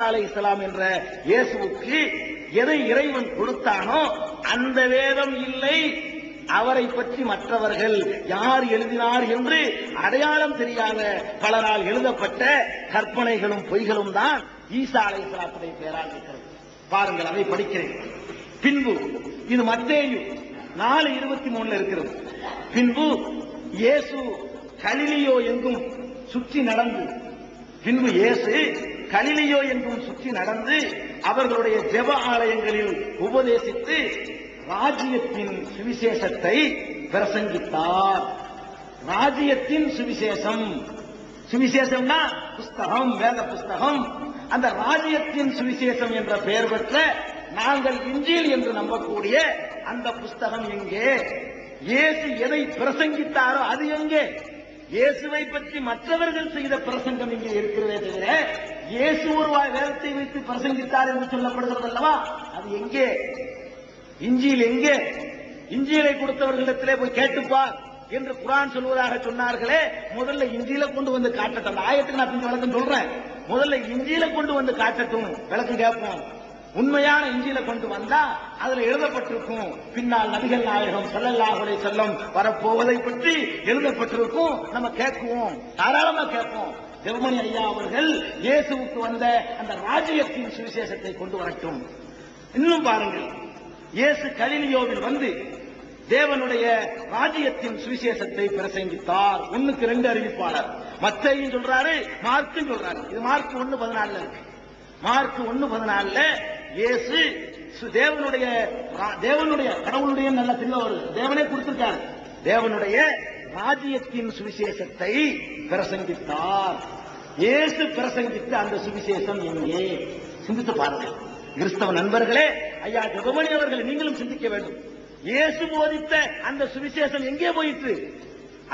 அலை இஸ்லாம் என்ற இயேசுவுக்கு எதை இறைவன் கொடுத்தானோ அந்த வேதம் இல்லை. அவரை பற்றி மற்றவர்கள் யார் எழுதினார் என்று அடையாளம் தெரியாத பலரால் எழுதப்பட்ட கற்பனைகளும் பொய்களும் தான் ஈசா அலை இஸ்லாத்துடைய பெயரால் இருக்கிறது பாருங்கள் அதை படிக்கிறேன். பின்பு இது மத்தேயு நாலு இருபத்தி மூணுல இருக்கிறது. பின்பு இயேசு கலிலியோ எங்கும் சுற்றி நடந்து பின்பு இயேசு கலிலியோ என்றும் சுற்றி நடந்து அவர்களுடைய ஜெப ஆலயங்களில் உபதேசித்து ராஜ்யத்தின் சுவிசேஷத்தை பிரசங்கித்தார். ராஜ்யத்தின் சுவிசேஷம். சுவிசேஷம்னா புஸ்தகம் வேத புஸ்தகம். அந்த ராஜ்யத்தின் சுவிசேஷம் என்ற பெயர் பெற்ற நாங்கள் இஞ்சில் என்று நம்பக்கூடிய அந்த புஸ்தகம் எங்கே? இயேசு எதை பிரசங்கித்தாரோ அது எங்கே? இயேசுவை பற்றி மற்றவர்கள் செய்த பிரசங்கம் இங்கே இருக்கிறதே தவிர இயேசு ஒரு வாய் வேதத்தை வைத்து பிரசங்கித்தார் என்று சொல்லப்படுகிறது அல்லவா அது எங்கே? இஞ்சியில் எங்கே? இஞ்சியலை கொடுத்தவர்களிடத்திலே போய் கேட்டுப்பார் என்று குரான் சொல்வதாக சொன்னார்களே. முதல்ல இஞ்சியில கொண்டு வந்து காட்டட்டும். அந்த ஆயத்துக்கு நான் கொஞ்சம் விளக்கம் சொல்றேன். முதல்ல இஞ்சியில கொண்டு வந்து காட்டட்டும். விளக்கம் கேட்போம். உண்மையான இஞ்சியில கொண்டு வந்தா அதுல எழுதப்பட்டிருக்கும். பின்னால் நபிகள் நாயகம் செல்லல்லாஹுடைய செல்லம் வரப்போவதை பற்றி எழுதப்பட்டிருக்கும். நம்ம கேட்குவோம். தாராளமா கேட்போம். ஜெர்மனி ஐயா அவர்கள் இயேசுவுக்கு வந்த அந்த ராஜ்யத்தின் சுவிசேஷத்தை கொண்டு வரட்டும். இன்னும் பாருங்கள். இயேசு கலிலியோவில் வந்து தேவனுடைய ராஜ்யத்தின் சுவிசேஷத்தை பிரசங்கித்தார். ஒண்ணுக்கு ரெண்டு அறிவிப்பாளர். மத்தையும் சொல்றாரு மார்க்கும் சொல்றாரு. இது மார்க் ஒன்னு பதினாலுல இருக்கு. மார்க் ஒன்னு பதினாலுல இயேசு சு- தேவனுடைய தேவனுடைய கடவுளுடைய நல்ல தில்ல வருது தேவனே கொடுத்திருக்காரு. தேவனுடைய ராஜ்யத்தின் சுவிசேஷத்தை பிரசங்கித்தார். இயேசு பிரசங்கித்த அந்த சுவிசேஷம் எங்கே சிந்தித்து பாருங்கள். கிறிஸ்தவ நண்பர்களே ஐயா ஜெகமணி அவர்கள் நீங்களும் சிந்திக்க வேண்டும். இயேசு போதித்த அந்த சுவிசேஷம் எங்கே போயிற்று?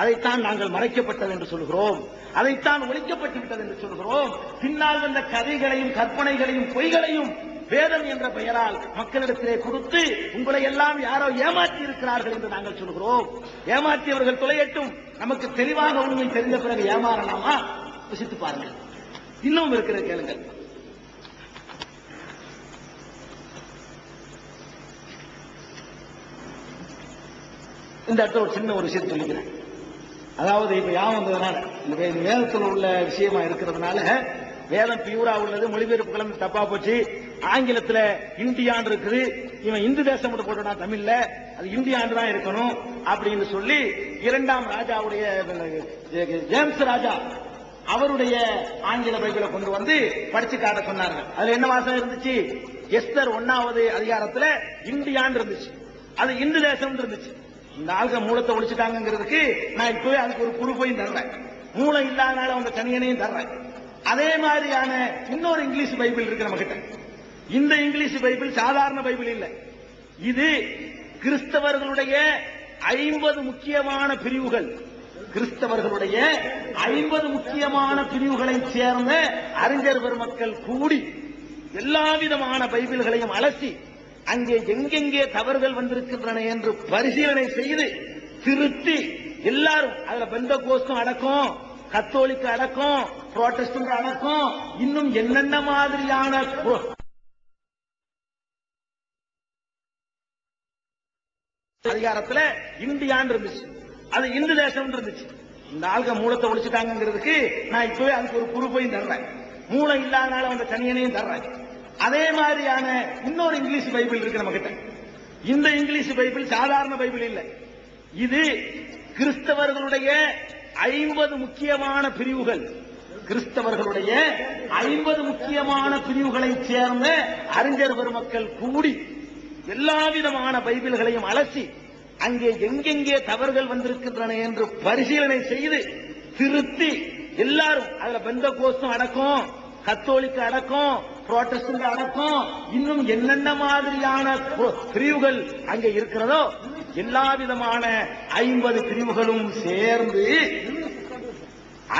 அதைத்தான் நாங்கள் மறைக்கப்பட்டது என்று சொல்கிறோம். அதைத்தான் ஒழிக்கப்பட்டு விட்டது என்று சொல்கிறோம். பின்னால் வந்த கதைகளையும் கற்பனைகளையும் பொய்களையும் வேதம் என்ற பெயரால் மக்களிடத்திலே கொடுத்து உங்களை எல்லாம் யாரோ ஏமாற்றி இருக்கிறார்கள் என்று நாங்கள் சொல்கிறோம். ஏமாற்றியவர்கள் தொலையட்டும். நமக்கு தெளிவாக உண்மை தெரிந்த பிறகு ஏமாறலாமா? விசித்து பாருங்கள் இன்னும் இருக்கிற கேளுங்கள். இந்த இடத்துல ஒரு சின்ன ஒரு விஷயம் சொல்லிக்கிறேன். அதாவது இப்ப யாவும் வந்ததுனால? இந்த வேதத்தில் உள்ள விஷயமா இருக்கிறதுனால வேதம் பியூரா உள்ளது மொழிபெயர்ப்பு கலந்து தப்பா போச்சு. ஆங்கிலத்துல இந்தியான் இருக்குது. இவன் இந்து தேசம் மட்டும் போட்டுனா தமிழ்ல. அது இந்தியான் தான் இருக்கணும் அப்படின்னு சொல்லி இரண்டாம் ராஜாவுடைய ஜேம்ஸ் ராஜா அவருடைய ஆங்கில பைபிளை கொண்டு வந்து படிச்சு காட்ட சொன்னார்கள். அதுல என்ன வாசகம் இருந்துச்சு? எஸ்தர் ஒன்னாவது அதிகாரத்துல இந்தியான் இருந்துச்சு. அது இந்து தேசம் இருந்துச்சு. இந்த ஆளுக மூலத்தை ஒழிச்சுட்டாங்கிறதுக்கு நான் இப்பவே அதுக்கு ஒரு குறுப்பையும் தர்றேன். மூளை இல்லாதனால அவங்க தனியனையும் தர்றேன். அதே மாதிரியான இன்னொரு இங்கிலீஷ் பைபிள் இருக்கு நம்ம கிட்ட இந்த இங்கிலீஷ் பைபிள் சாதாரண பைபிள் இல்ல. இது கிறிஸ்தவர்களுடைய ஐம்பது முக்கியமான பிரிவுகள். கிறிஸ்தவர்களுடைய ஐம்பது முக்கியமான பிரிவுகளை சேர்ந்த அறிஞர் பெருமக்கள் கூடி எல்லா விதமான பைபிள்களையும் அலசி அங்கே எங்கெங்கே தவறுகள் வந்திருக்கின்றன என்று பரிசீலனை செய்து திருத்தி எல்லாரும் அதுல பெந்த கோஸ்தும் அடக்கம் கத்தோலிக்க அடக்கம் புரோட்டஸ்டன்ட் அடக்கம் இன்னும் என்னென்ன மாதிரியான அதிகாரத்தில் அதிகாரத்துல இந்தியான்னு இருந்துச்சு. அது இந்து தேசம் இருந்துச்சு. இந்த ஆள்க மூலத்தை ஒழிச்சுட்டாங்கிறதுக்கு நான் இப்பவே அதுக்கு ஒரு குறிப்பையும் தர்றேன். மூளை இல்லாதனால அந்த தனியனையும் தர்றேன். அதே மாதிரியான இன்னொரு இங்கிலீஷ் பைபிள் இருக்கு நம்ம கிட்ட இந்த இங்கிலீஷ் பைபிள் சாதாரண பைபிள் இல்லை. இது கிறிஸ்தவர்களுடைய ஐம்பது முக்கியமான பிரிவுகள். கிறிஸ்தவர்களுடைய ஐம்பது முக்கியமான பிரிவுகளை சேர்ந்த அறிஞர் பெருமக்கள் கூடி எல்லா விதமான பைபிள்களையும் அலசி அங்கே எங்கெங்கே தவறுகள் வந்திருக்கின்றன என்று பரிசீலனை செய்து திருத்தி எல்லாரும் அதுல பெந்த கோஸ்தும் அடக்கம் கத்தோலிக்க அடக்கம் புரோட்டஸ்டன்ட் அடக்கம். இன்னும் என்னென்ன மாதிரியான பிரிவுகள் அங்கே இருக்கிறதோ எல்லா விதமான ஐம்பது பிரிவுகளும் சேர்ந்து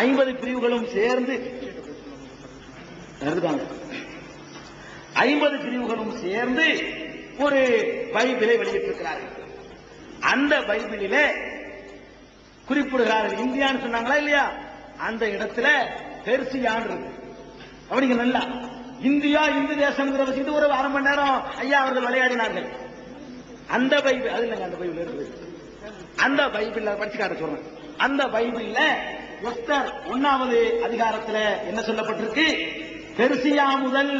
ஐம்பது பிரிவுகளும் சேர்ந்து ஐம்பது பிரிவுகளும் சேர்ந்து ஒரு பைபிளை வெளியிட்டிருக்கிறார்கள். அந்த பைபிளிலே குறிப்பிடுகிறார்கள். இந்தியான்னு சொன்னாங்களா இல்லையா? அந்த இடத்துல பெருசியான் இருக்கு. கவனிங்க நல்லா. இந்தியா இந்து தேசம்ங்கிற இது ஒரு அரை மணி நேரம் ஐயா அவர்கள் விளையாடினார்கள். அந்த பைபிள் அது இல்லைங்க அந்த பைபிள் இருக்குது. அந்த பைபிள் படிச்சு காட்ட சொல்றேன். அந்த பைபிள்ல எஸ்தர் ஒன்னாவது அதிகாரத்துல என்ன சொல்லப்பட்டிருக்கு? பெர்சியா முதல்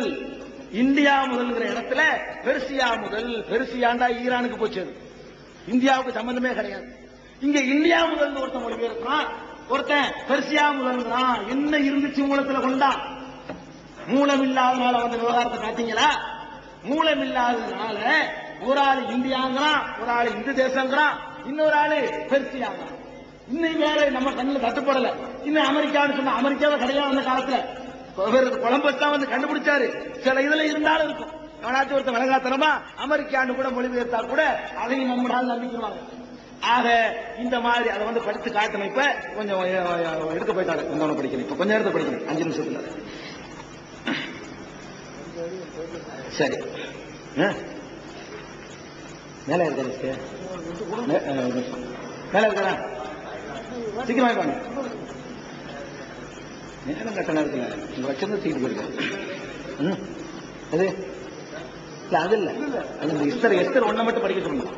இந்தியா முதல்ங்கிற இடத்துல பெர்சியா முதல் பெருசியாண்டா ஈரானுக்கு போச்சு அது. இந்தியாவுக்கு சம்பந்தமே கிடையாது. இங்க இந்தியா முதல்ந்து ஒருத்தன் மொழிபெயர்க்கிறான். ஒருத்தன் பெர்சியா முதல்ங்கிறான். என்ன இருந்துச்சு மூலத்துல கொண்டான் மூலம் இல்லாதனால வந்த விவகாரத்தை பார்த்தீங்களா மூலம் இல்லாததுனால ஒரு ஆளு இந்தியாங்கிறான் ஒரு ஆளு இந்து தேசங்கிறான் இன்னொரு ஆளு பெர்சியாங்கிறான். இன்னும் வேற நம்ம கண்ணில் தட்டுப்படல. இன்னும் அமெரிக்கான்னு சொன்னா அமெரிக்காவை கிடையாது அந்த காலத்துல. இவர் கொலம்பஸ் தான் வந்து கண்டுபிடிச்சாரு. சில இதுல இருந்தாலும் இருக்கும். எவனாச்சும் ஒருத்தன் வழங்காத்தனமா அமெரிக்கான்னு கூட மொழிபெயர்த்தா கூட அதையும் நம்மளால நம்பிக்கிறாங்க ஆக இந்த மாதிரி அதை வந்து படித்து காட்டணும். இப்ப கொஞ்சம் எடுக்க போயிட்டாரு இன்னொன்னு படிக்கணும். இப்ப கொஞ்சம் நேரத்தை படிக்கணும். அஞ்சு நிமிஷத்துல. சரி. ஆ? மேல இருக்கா லிஸ்ட்? மே- மேல இருக்கா சீக்கிரம் வாங்க. நேரம் கட்டணம் இருக்குல்ல வச்சிருந்து சீட்டு போயிருக்க ம். அது இல்ல அது இல்ல. அது இந்த எஸ்தர் எஸ்தர் ஒண்ணை மட்டும் படிக்க சொல்லணும்.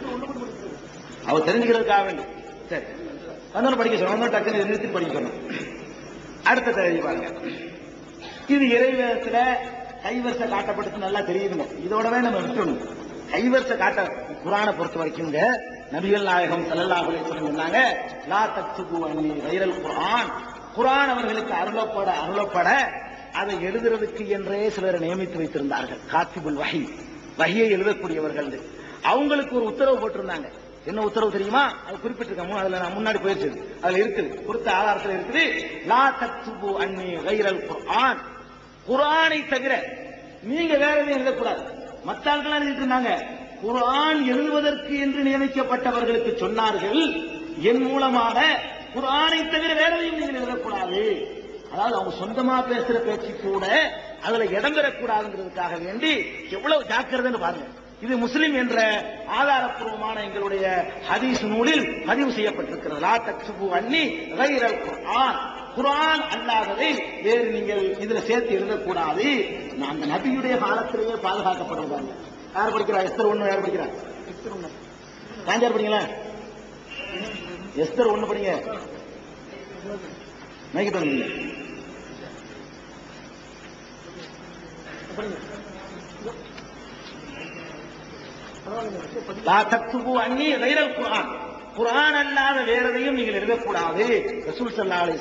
அவர் தெரிஞ்சுக்கிறதுக்காக வேண்டி. சரி. வந்தோட படிக்க சொல்லணும். வந்தோன்னு டக்குன்னு நிறுத்தி படிக்க சொல்லணும். அடுத்த தேதி பாருங்க. இது இறைவேதத்துல கைவரிச காட்டப்பட்டது நல்லா தெரியுதுங்க. இதோடவே நம்ம விட்டுணும் கைவரிச காட்ட குரானை பொறுத்த வரைக்கும்ங்க நபிகள் நாயகம் ஸல்லல்லாஹு அலைஹி சொன்னாங்க லா தக்துபு அன்னி வைரல் குரான் குரான் அவர்களுக்கு அருளப்பட அருளப்பட அதை எழுதுறதுக்கு என்றே சிலரை நியமித்து வைத்திருந்தார்கள். காத்திபுல் வகை வகையை எழுதக்கூடியவர்கள் அவங்களுக்கு ஒரு உத்தரவு போட்டிருந்தாங்க. என்ன உத்தரவு தெரியுமா? அது குறிப்பிட்டிருக்கோம் அதுல நான் முன்னாடி போயிடுச்சு அதுல இருக்குது. கொடுத்த ஆதாரத்தில் இருக்குது லா தத்துபு அன்னி வைரல் குர்ஆன். குர்ஆனை தவிர நீங்க வேற எதுவும் எழுதக்கூடாது. மத்த ஆட்கள் எழுதிட்டு இருந்தாங்க. குர்ஆன் எழுதுவதற்கு என்று நியமிக்கப்பட்டவர்களுக்கு சொன்னார்கள். என் மூலமாக குர்ஆனை தவிர வேற எதையும் நீங்கள் எழுதக்கூடாது. அதாவது அவங்க சொந்தமா பேசுற பேச்சு கூட அதுல இடம் பெறக்கூடாதுங்கிறதுக்காக வேண்டி எவ்வளவு ஜாக்கிரதைன்னு பாருங்க. இது முஸ்லிம் என்ற ஆதாரப்பூர்வமான எங்களுடைய ஹதீஸ் நூலில் பதிவு செய்யப்பட்டிருக்கிறது. லா தக்சுபு அன்னி கைரல் குர்ஆன். குரான் அல்லாததை வேறு நீங்கள் இதுல சேர்த்து எழுதக்கூடாது. அந்த நபியுடைய காலத்திலேயே பாதுகாக்கப்படுவாங்க யார் படிக்கிறா? எஸ்தர் ஒண்ணு யார் படிக்கிறா? காஞ்சார் படிங்களா? எஸ்தர் ஒண்ணு படிங்க. மைக்கு லா தக்துபு அன்னி கைரல் குர்ஆன். குர்ஆன் அல்லாத வேற எதையும் நீங்கள் எழுதக்கூடாது. ரசூல் ஸல்லல்லாஹு அலைஹி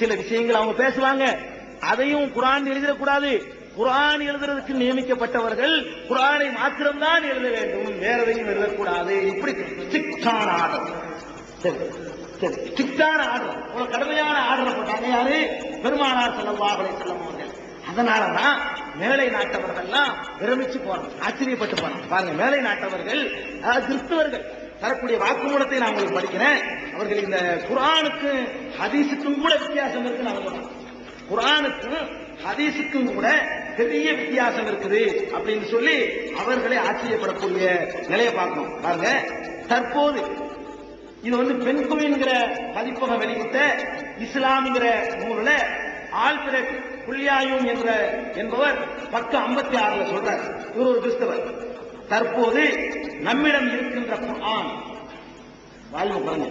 சில விஷயங்கள் அவங்க பேசுவாங்க. அதையும் குரான் எழுதிடக்கூடாது. குரான் எழுதுறதுக்கு நியமிக்கப்பட்டவர்கள் குரானை மாத்திரம்தான் எழுத வேண்டும். வேற எதையும் எழுதக்கூடாது. இப்படி ஸ்ட்ரிக்டான ஆர்டர். சரி சரி. ஸ்ட்ரிக்டான ஆர்டர். ஒரு கடுமையான ஆர்டர் போட்டாங்க யாரு? பெருமானார் ஸல்லல்லாஹு அலைஹி வஸல்லம் அவர்கள். அதனாலதான் மேலை நாட்டவர்கள்லாம் விரமிச்சு போறாங்க ஆச்சரியப்பட்டு போறாங்க பாருங்க மேலை நாட்டவர்கள் கிறிஸ்தவர்கள் தரக்கூடிய வாக்குமூலத்தை நான் உங்களுக்கு படிக்கிறேன். அவர்கள் இந்த குரானுக்கும் ஹதீஸுக்கும் கூட வித்தியாசம் இருக்கு நான் சொல்றேன். குரானுக்கும் ஹதீஸுக்கும் கூட பெரிய வித்தியாசம் இருக்குது அப்படின்னு சொல்லி அவர்களே ஆச்சரியப்படக்கூடிய நிலையை பார்க்கணும். பாருங்க தற்போது இது வந்து பெண்குமிங்கிற பதிப்பகம் வெளியிட்ட இஸ்லாம்ங்கிற நூலில் ஆல்பிரட் புள்ளியாயும் என்ற என்பவர் பக்கம் ஐம்பத்தி ஆறுல சொல்றார். இவர் ஒரு கிறிஸ்தவர். தற்போது நம்மிடம் இருக்கின்ற குர்ஆன். வாழ்வு பாருங்க.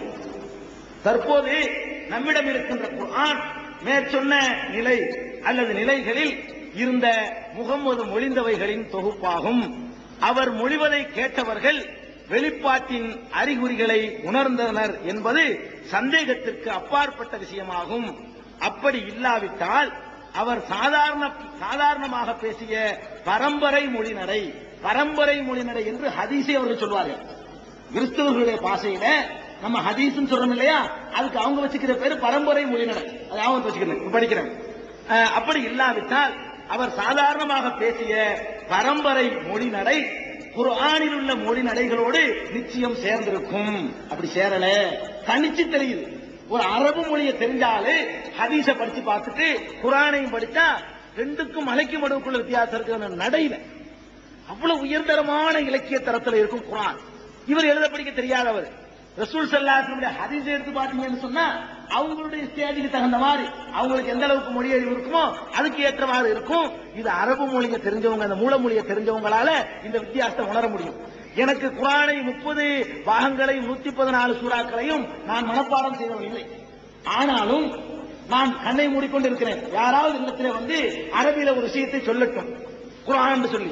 தற்போது நம்மிடம் இருக்கின்ற குர்ஆன் மேற்சொன்ன நிலை அல்லது நிலைகளில் இருந்த முகம்மது மொழிந்தவைகளின் தொகுப்பாகும். அவர் மொழிவதை கேட்டவர்கள் வெளிப்பாட்டின் அறிகுறிகளை உணர்ந்தனர் என்பது சந்தேகத்திற்கு அப்பாற்பட்ட விஷயமாகும். அப்படி இல்லாவிட்டால் அவர் சாதாரண சாதாரணமாக பேசிய பரம்பரை மொழிநடை பரம்பரை மொழிநடை என்று ஹதீஸை அவர்கள் சொல்வார்கள். கிறிஸ்தவர்களுடைய பாஷையில நம்ம ஹதீஸ்னு சொல்றோம் இல்லையா? அதுக்கு அவங்க வச்சுக்கிற பேரு பரம்பரை மொழிநடை. அதை அவங்க வச்சுக்கிறேன் படிக்கிறேன். அப்படி இல்லாவிட்டால் அவர் சாதாரணமாக பேசிய பரம்பரை மொழிநடை குர்ஆனில் உள்ள மொழி நடைகளோடு நிச்சயம் சேர்ந்திருக்கும். அப்படி சேரல. தனிச்சு தெரியுது. ஒரு அரபு மொழியை தெரிஞ்சாலே ஹதீஸ படிச்சு பார்த்துட்டு குரானையும் படிச்சா ரெண்டுக்கும் மலைக்கும் மடுவுக்குள்ள வித்தியாசம் இருக்கு நடையில. அவ்வளவு உயர்தரமான இலக்கிய தரத்துல இருக்கும் குரான். இவர் எழுத படிக்க தெரியாதவர். ரசூல் சல்லாஹனுடைய ஹதீஸ் எடுத்து பாத்தீங்கன்னு சொன்னா அவங்களுடைய ஸ்டேஜுக்கு தகுந்த மாதிரி அவங்களுக்கு எந்த அளவுக்கு மொழி அறிவு இருக்குமோ அதுக்கு ஏற்றவாறு இருக்கும். இது அரபு மொழியை தெரிஞ்சவங்க அந்த மூல மொழியை தெரிஞ்சவங்களால இந்த வித்தியாசத்தை உணர முடியும். எனக்கு குரானை முப்பது பாகங்களையும் நூத்தி பதினாலு சூறாக்களையும் நான் மனப்பாடம் செய்யவில்லை ஆனாலும் நான் கண்ணை மூடிக்கொண்டு இருக்கிறேன் யாராவது இடத்துல வந்து அரபியில ஒரு விஷயத்தை சொல்லட்டும். குரான் சொல்லி.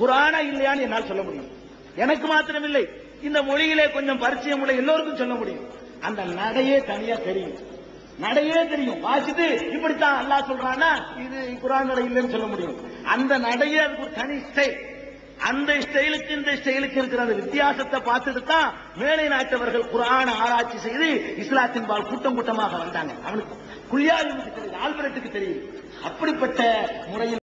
குரானா இல்லையான்னு என்னால் சொல்ல முடியும். எனக்கு மாத்திரமில்லை. இந்த மொழியிலே கொஞ்சம் பரிச்சயம் உள்ள எல்லோருக்கும் சொல்ல முடியும். அந்த நடையே தனியா தெரியும். நடையே தெரியும். வாசித்து இப்படித்தான் அல்லா சொல்றான்னா இது குரான் நடை இல்லைன்னு சொல்ல முடியும். அந்த நடையே அதுக்கு தனி ஸ்டைல் அந்த ஸ்டைலுக்கு இந்த ஸ்டைலுக்கு இருக்கிற அந்த வித்தியாசத்தை பார்த்துட்டு தான் மேலை நாட்டவர்கள் குரான ஆராய்ச்சி செய்து இஸ்லாத்தின் பால் கூட்டம் கூட்டமாக வந்தாங்க. அவனுக்கு குல்யாவுக்கு தெரியும் ஆல்பரட்டுக்கு தெரியும் அப்படிப்பட்ட முறையில்